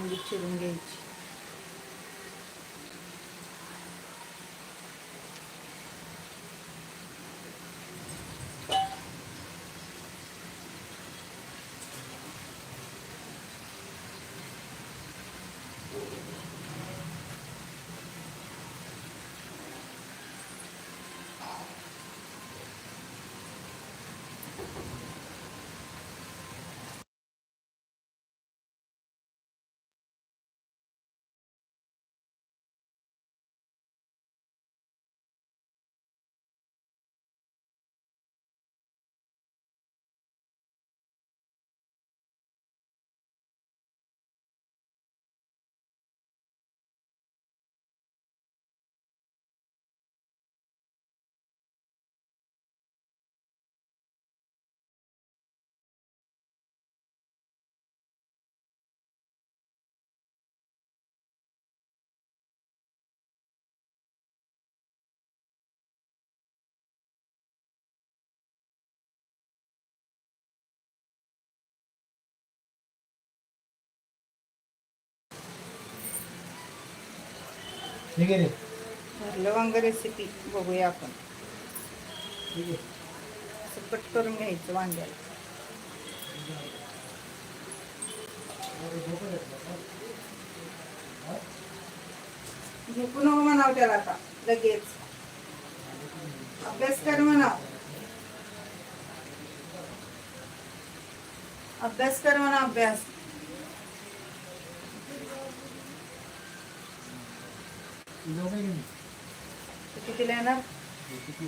वांगी चिरून घ्यायची ठीक आहे रे. भरलं वांग रेसिपी बघूया आपण. ठीक आहे. असं कट करून घ्यायचं वांग्याला. झोपू नको म्हणाव त्याला आता लगेच. अभ्यास कर म्हणाव. अभ्यास कर म्हणा अभ्यास तुझं काय घेऊन तू कितीला येणार? किती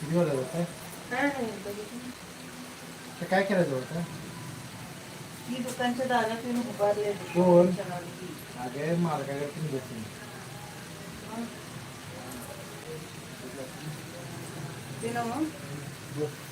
किती वाजता होतं? काय नाही बघितलं. तर काय करायचं होतं? मी दुकानच्या दारात येऊन उभारले कोण? अगे मार्गाकडे ते ना मग? बस.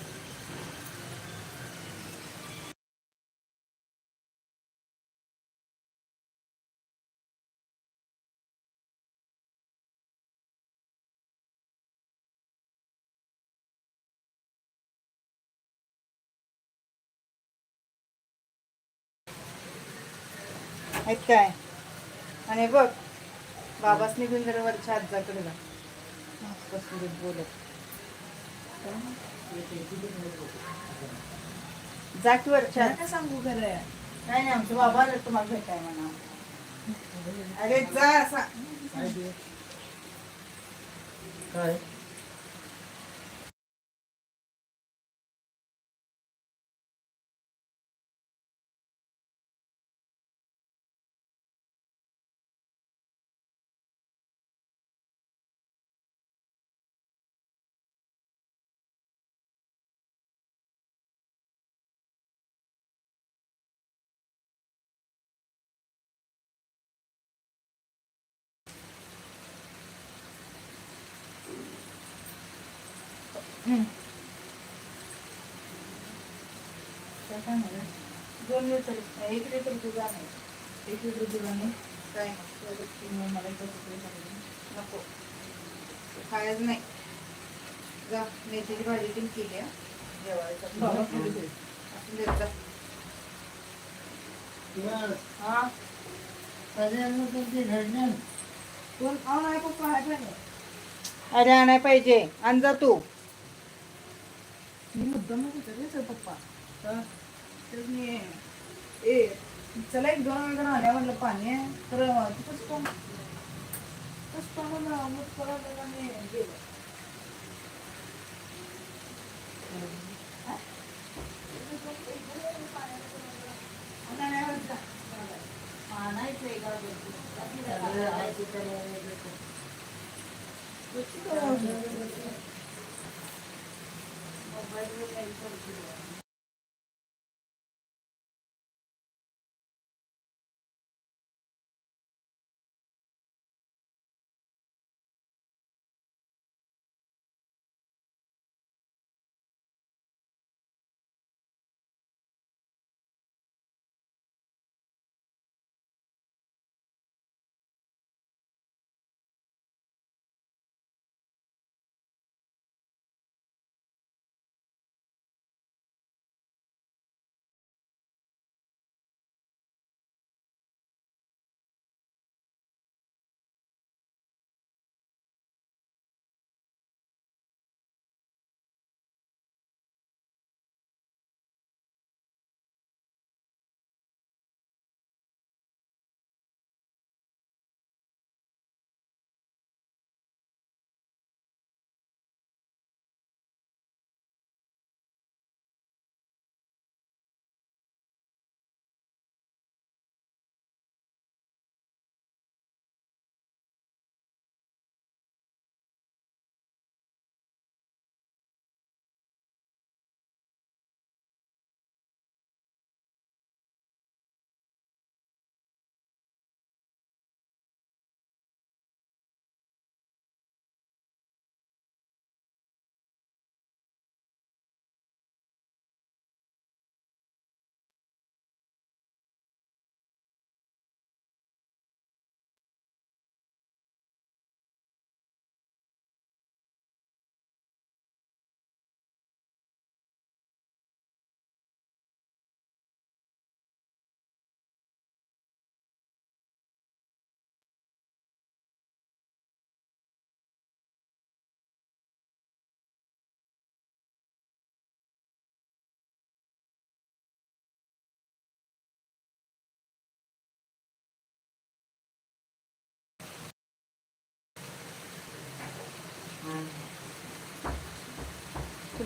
आहेत काय? आणि बघ बाबाच निघून जरा वरच्या आजाकडे जा बोलत. जा की वरच्या. काय सांगू खरं? काय नाही आमचे बाबा आले तुम्हाला भेटाय म्हणा. अरे जा असा काय? दोन लिटर एक लिटर तुझा नाही. एक लिटर तुझा नाही. काय नाही. मला एक नको. खायच नाही. जा मेथीची भाजी पण केली आहे. जेवायचं. हा? कोण? पप्पा अरे आणाय पाहिजे. आण जा तू. मी मुद्दाम होतो सर पप्पा. तर तर मी ए चला एक दोन वेळ आल्या म्हटलं पाणी आहे. तर तू कसं पण कसं पण म्हणलं, मग परत गेलं.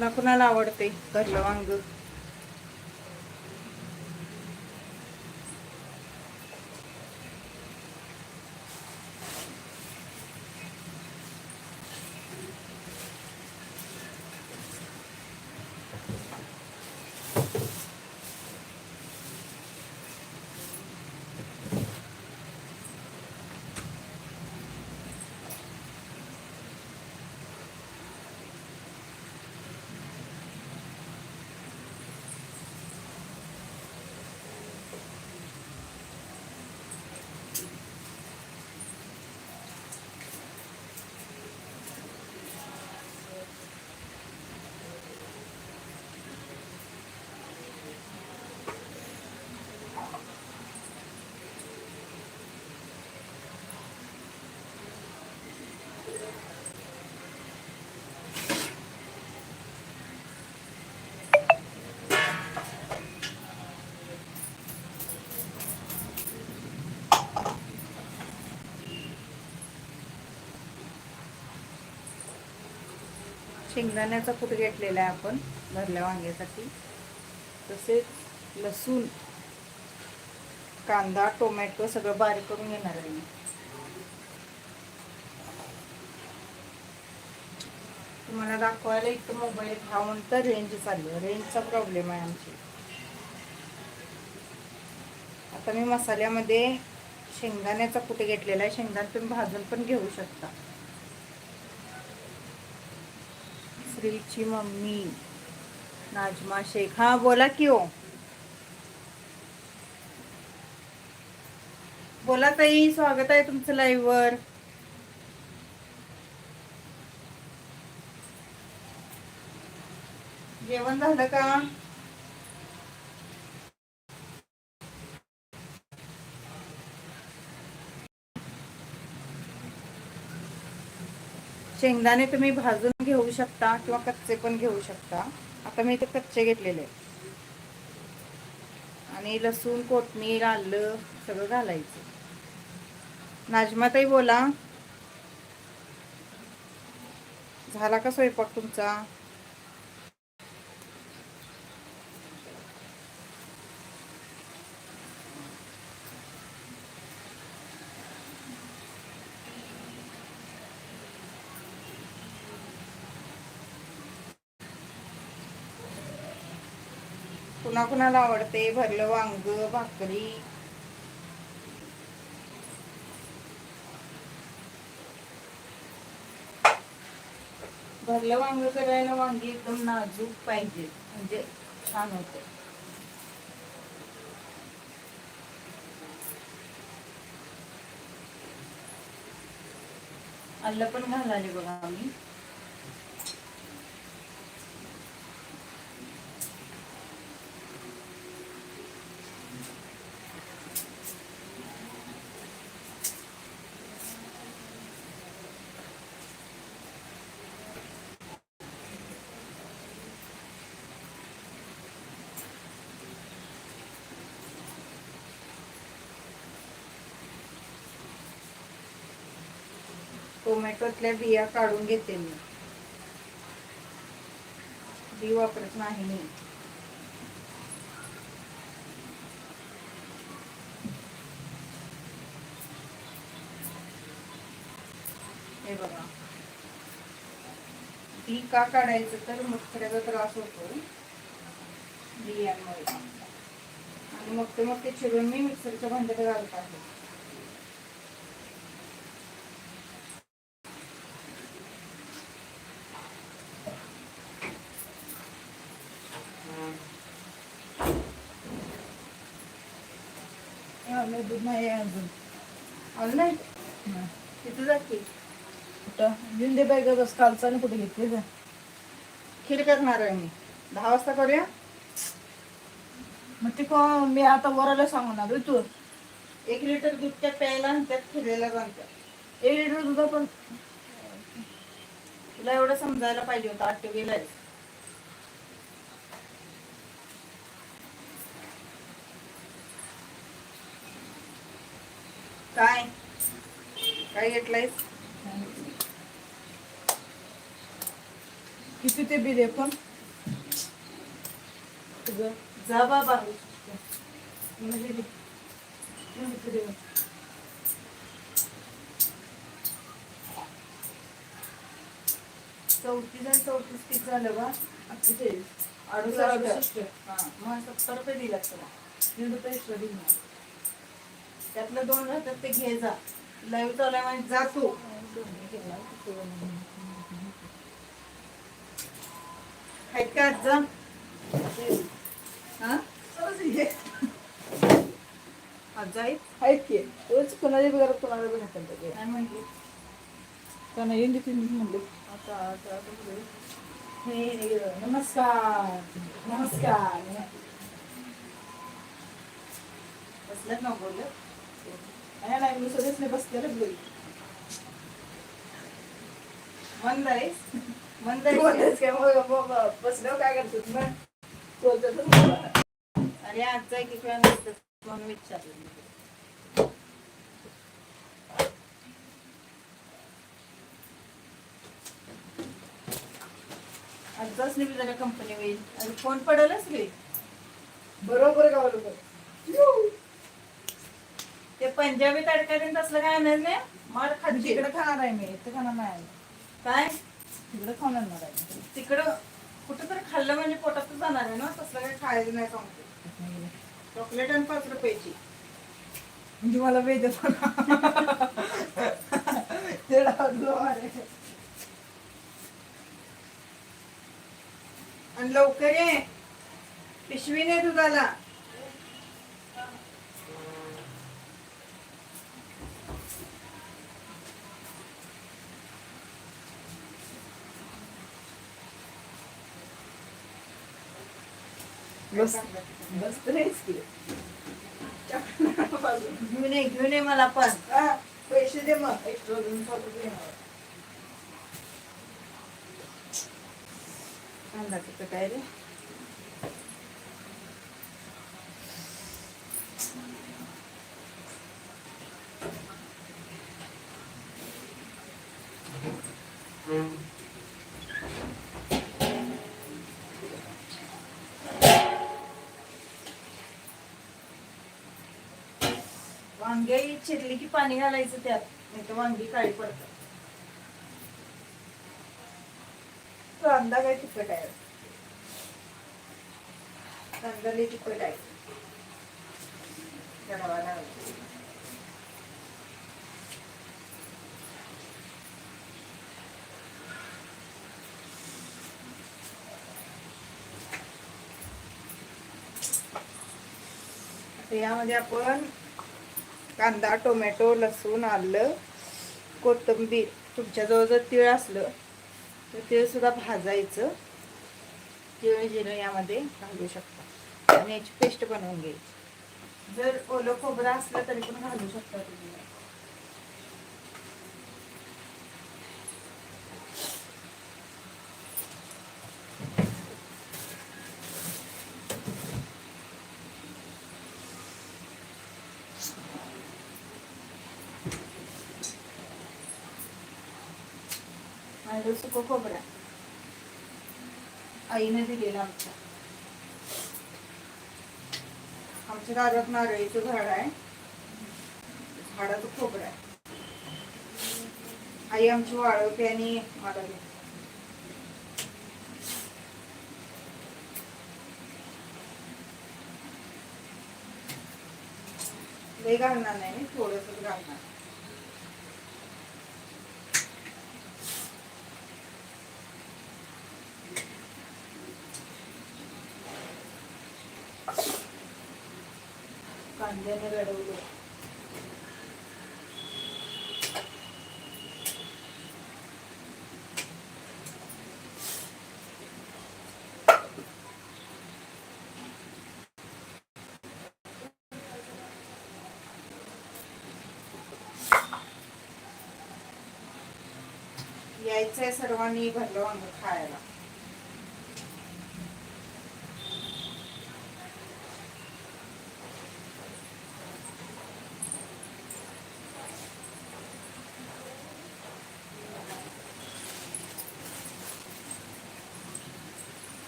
तुला कुणाला आवडते? भरलं वांग. शेंगदाण्याचा कूट घेतलेला आहे आपण भरल्या वांग्यासाठी. तसेच लसूण कांदा टोमॅटो सगळं बारीक करून घेणार आहे मी. तुम्हाला दाखवायला इथं मोबाईल घ्यावं तर रेंज चालू आहे. रेंजचा प्रॉब्लेम आहे आमची. आता मी मसाल्यामध्ये शेंगदाण्याचा कुठे घेतलेला आहे. शेंगदाणा तुम्ही भाजून पण घेऊ शकता. दिलची मम्मी. नाजमा शेख. हा बोला की हो. बोला ताई स्वागत आहे तुमचं लाईव्ह वर. जेवण झालं का? शेंगदाणे तुम्ही भाजून घेऊ शकता किंवा कच्चे पण घेऊ शकता. आता मी इथे कच्चे घेतलेले आणि लसूण कोथमीर आलं सगळं घालायचं. नाजमाताई बोला. झाला का स्वयंपाक तुमचा? कुणाकुणाला आवडते? भरलं वांग भाकरी. भरलं वांग करायला वांगी एकदम नाजूक पाहिजे. म्हणजे छान होते. आलं पण घालाले बघा आम्ही. त्यातल्या बिया काढून घेते मी. बी वापरत नाही मी. हे बघा. बी का काढायचं तर मुतखड्याचा त्रास होतो. बियांमुळे. आणि मग ते मग ते चिरून मी मिक्सरच्या भांड्यात घालत आहे आलं दूध नाही आहे अजून आलं नाही नाही. तिथं जा की. कुठं? घेऊन दे बाय बस कालचा आणि कुठे घेतली जा खीर करणार आहे मी. दहा वाजता करूया? मग ते को मी आता वराला सांगणार होय तू. एक लिटर दूध त्यात प्यायला आणि त्यात फिरायला जाणतात एक लिटर दुधा पण. तुला एवढं समजायला पाहिजे होतं आठवीला आहेस. काय? काय घेतलंयस? किती ते बिल आहे पण? तुझं? जा बाबा. म्हणजे म्हणजे चौतीस आणि चौतीस किती झालं बा? अठ्ठेचाळीस. अडुसष्ट. हा मग सत्तर रुपये दिला तुला दीड रुपये देईन मला. त्यातलं दोन राहतात ते घे जा. लाईव्ह चालू आहे म्हणजे जा तू. आहेत का आज जा. हा. आज आहेत की? रोज कोणाच्या बी घरात कोणाला बी घातलं ते. काय म्हणली? त्यांना येऊन देते मी म्हणले. आता आता. हे नमस्कार. नमस्कार. बसल्यात ना बोललं नाही मी नाही बसते बोल मंद आहेस मंद आहेस काय? मग बसल्यावर. अरे आजचा एक वेळा नसतं म्हणून विचारलं. मी. आजचाच नाही जरा कंपनी होईल. आणि फोन पडेलच रे. बरोबर गावलं बघ. ते पंजाबी तडका देऊन तसलं काय आणायचं नाही? मार आणि खाते तिकडे खाणार आहे मी इथं खाणार नाही. काय? तिकडे खाणार नाही तिकडं कुठं तरी खाल्लं म्हणजे पोटातच जाणार आहे ना तसलं काय खायचं नाही सांगते चॉकलेट आणि पाच रुपयाची. म्हणजे मला वेद अरे. आणि लवकर ये. पिशवी नाही दुधाला. बस बस तर नाहीच की घेऊन ये घेऊन ये मला पण हा, पैसे दे मग एक्स्ट्रा दोन सौ रुपये येणार. कांदा तिथं काय रे पाणी घालायचं त्यात नाही तर वांगी काळी पडतात. कांदा काय तिखट आहे? कांदा लई तिखट आहे. गडवा यामध्ये आपण कांदा टोमॅटो लसूण आलं कोथिंबीर. तुमच्याजवळ जर तीळ असलं तर तीळसुद्धा भाजायचं. तीळ जिरं यामध्ये घालू शकता. आणि याची पेस्ट बनवून घ्यायची. जर ओलं खोबरं असलं तरी पण घालू शकता तुम्ही आणि सुकं खोबरं आईने दिलेलं आमच्या. आमच्या दारात नारळीचं झाड आहे. झाडाचं खोबरं आहे. आई आमची वाळवते आणि मला देते. घालणार नाही मी थोडंसंच घालणार. यायचंय सर्वांनी भरलं वांग खायला.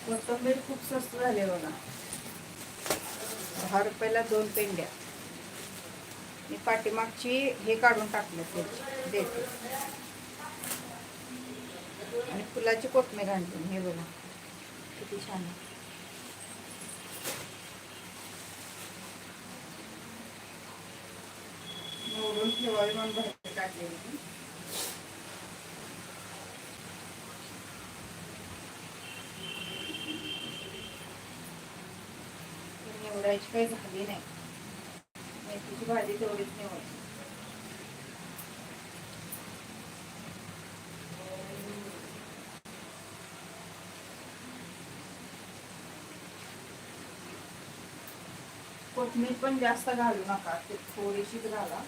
कोथंबीर खूप स्वस्त झाले बघा. दहा रुपयाला दोन पेंड्या. मी पाठीमागची हे काढून टाकलं त्याची देते. फुलाची कोथमीर आणते मी, हे बघा. किती छान आहे. निवडून ठेवावी म्हणून भरती टाकलेली निवडायची काही झाली नाही. मेथीची भाजी तेवढीच निवडायची कोथमीर पण जास्त घालू नका ते थोडीशीच घाला.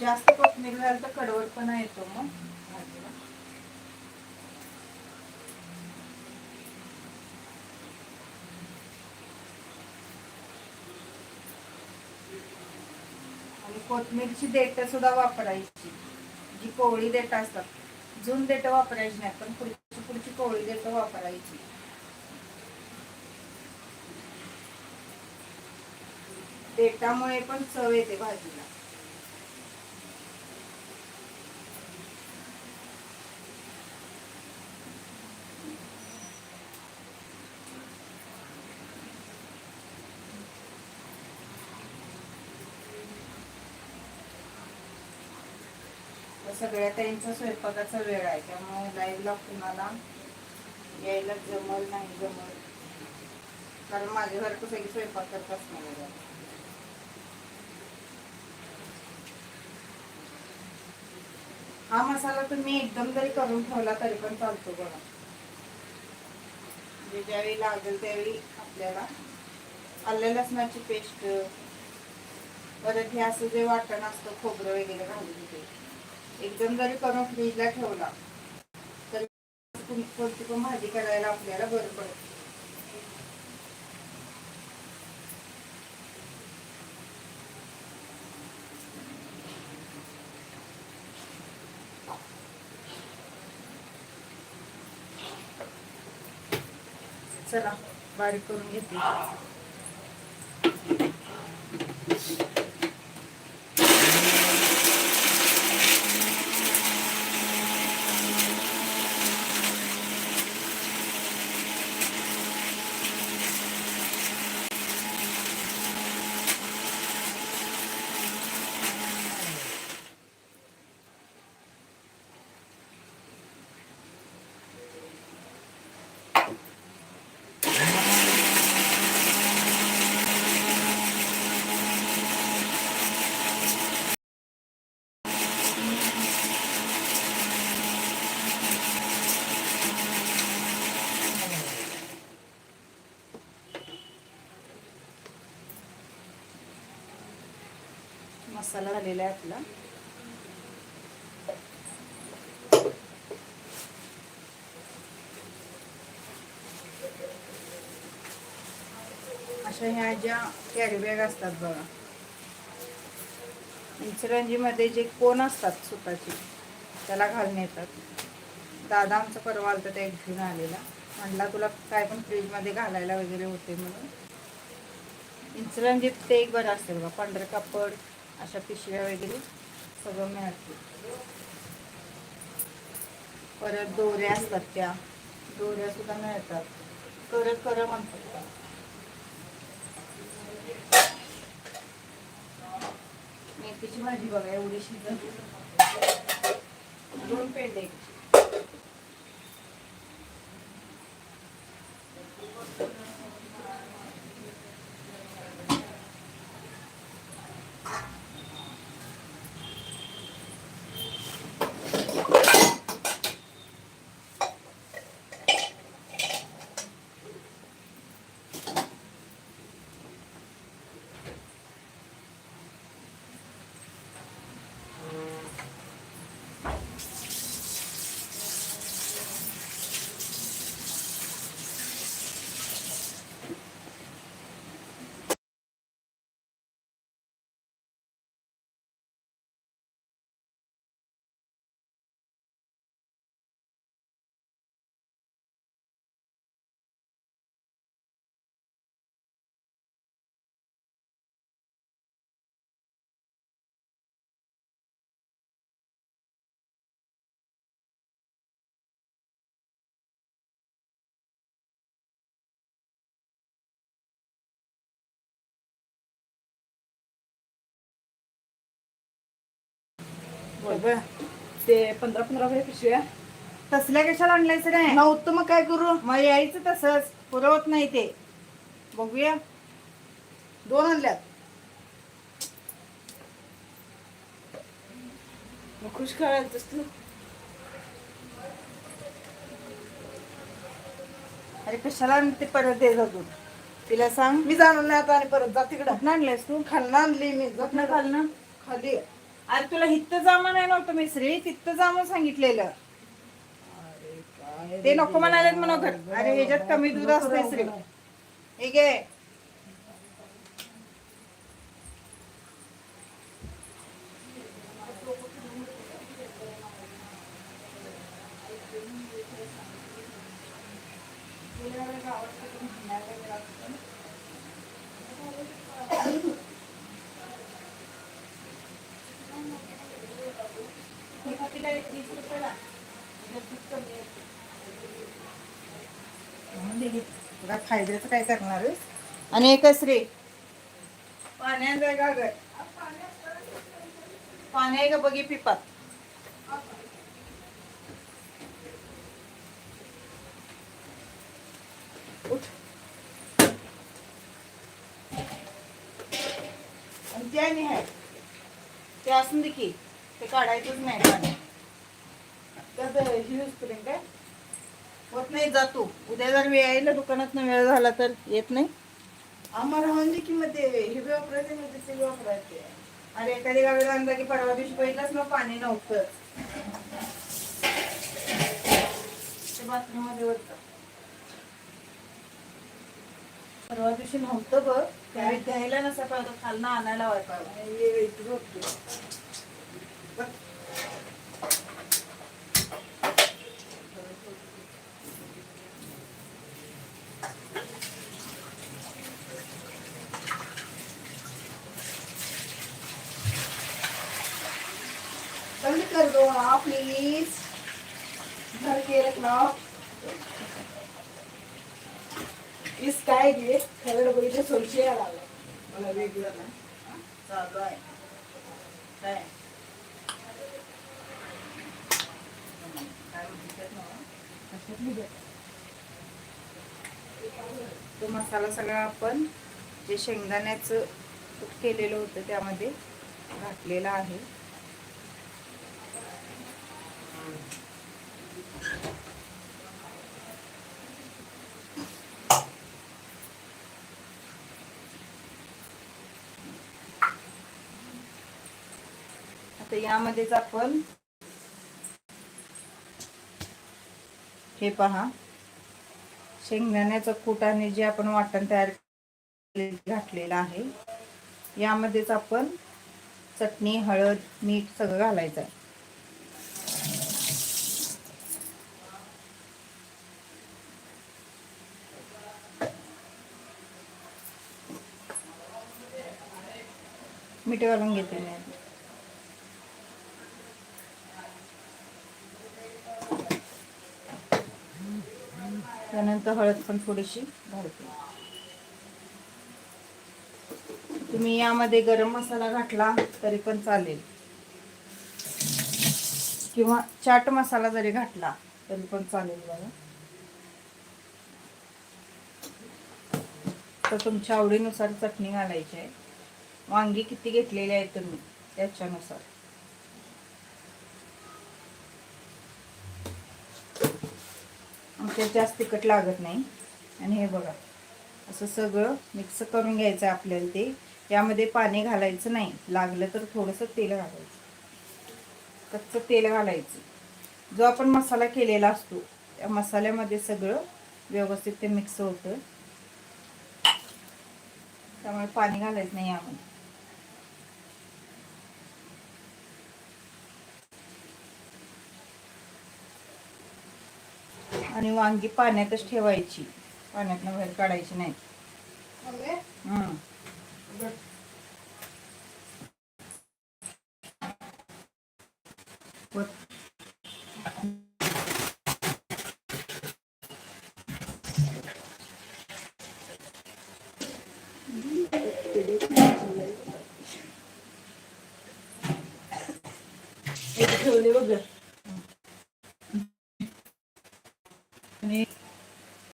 जास्त कोथमीर घाल तर कडवटपणा येतो मग. भाजीला आणि कोथमीरची देठ सुद्धा वापरायची. जी कोवळी देठ असतात. जुन देठ वापरायची नाही पण पुढची पुढची कोवळी देठ वापरायची. देठामुळे पण चव येते भाजीला. सगळ्या त्यांचा स्वयंपाकाचा वेळ आहे त्यामुळे लाईव्हला कुणाला यायला जमल नाही जमल. कारण माझ्यासारखं सगळी स्वयंपाक करत असणार हा मसाला तुम्ही एकदम जरी करून ठेवला तरी पण चालतो बघा. म्हणजे ज्यावेळी लागेल त्यावेळी आपल्याला आलं लसणाची पेस्ट परत हे असं जे वाटण असतं खोबरं वगैरे घालून ते. एकदम जरी करून फ्रीजला ठेवला तर कोणती पण भाजी करायला आपल्याला बरं पडतं. चला बारीक करून घेते. मसाला झालेला आहे आपला. अशा ह्या ज्या कॅरी बॅग असतात बघा. इचरंजीमध्ये जे कोण असतात स्वतःचे त्याला घालून येतात. दादा आमचा परवा आलता त्या घेऊन आलेला. म्हणला तुला काय पण फ्रीजमध्ये घालायला वगैरे होते म्हणून. इन्सुलंजीत ते एक बरं असेल बघा पांढरं कापड अशा पिशव्या वगैरे सगळं मिळते परत दोऱ्या असतात त्या. दोऱ्या सुद्धा मिळतात. करत कर म्हणतात मेथीची भाजी बघा एवढी शिजत. दोन पेंडे. ते पंधरा पंधरा रुपये पिशव्या. तसल्या कशाला आणलायचं नाही नव्हतं मग काय करू? मग यायचं तसंच. पुरवत नाही ते. बघूया. दोन आणल्यात. मग खुश करायचं तू? अरे कशाला ते परत दे जा दूध तिला सांग. मी जाणार नाही आता आणि परत जा तिकडं. आणलंयस तू? खाल्लं आणली मी. जा कुठनं खाल्लं खाली. अरे तुला हित्त जामा नाही नव्हतं मिसरी तिथं जामं सांगितलेलं. ते नको म्हणालेत म्हणा घर अरे ह्याच्यात कमी दूध असते श्री हे घे. तुला खायद्याचं काय करणार? आणि एकच रे. पाण्यात जाय का ग. पाणी आहे का? बघी पिपात. उठ. आणि ते आणि आहे ते असून दे की ते काढायचंच नाही पाणी त्यात ही यूज करेन काय होत नाही जा तू. उद्या जर वेळ यायला दुकानात वेळ झाला तर येत नाही. आम्हाला म्हणजे की मग ते हे बी वापरायचे म्हणजे ते बी वापरायचे. अरे एखादी गावी आणला की परवा दिवशी पहिलाच ना पाणी नव्हतं. ते बाथरूममध्ये होतं. परवा दिवशी नव्हतं बघ. त्यावेळी द्यायला नसा पाहिजे खालनं आणायला वाटतं आणि प्लीज घर के रखना इस काय घे खरड बघितलं सोलशी आला मला वेगळं ना चालू आहे काय तो मसाला सगळा आपण जे शेंगदाण्याचं केलेलं होतं त्यामध्ये घातलेला आहे. यामध्येच आपण हे पहा. शेंगदाण्याचं कुटाने जे आपण वाटण तयार घातलेलं आहे यामध्येच आपण चटणी हळद मीठ सगळं घालायचं आहे. मीठ घालून घेते मी त्यानंतर हळद पण थोडीशी घालते. तुम्ही यामध्ये गरम मसाला घातला तरी पण चालेल. किंवा चाट मसाला जरी घातला तरी पण चालेल बघा. तर तुमच्या आवडीनुसार चटणी घालायची आहे. वांगी किती घेतलेली आहे तुम्ही? त्याच्यानुसार आमच्यात जास्त तिखट लागत नाही. आणि हे बघा असं सगळं मिक्स करून घ्यायचं आहे आपल्याला ते. यामध्ये पाणी घालायचं नाही. लागलं तर थोडंसं तेल घालायचं. कच्चं तेल घालायचं. जो आपण मसाला केलेला असतो त्या मसाल्यामध्ये सगळं व्यवस्थित ते मिक्स होतं. त्यामुळे पाणी घालायचं नाही यामध्ये. आणि वांगी पाण्यातच ठेवायची. पाण्यातनं बाहेर काढायची नाही. हम्म.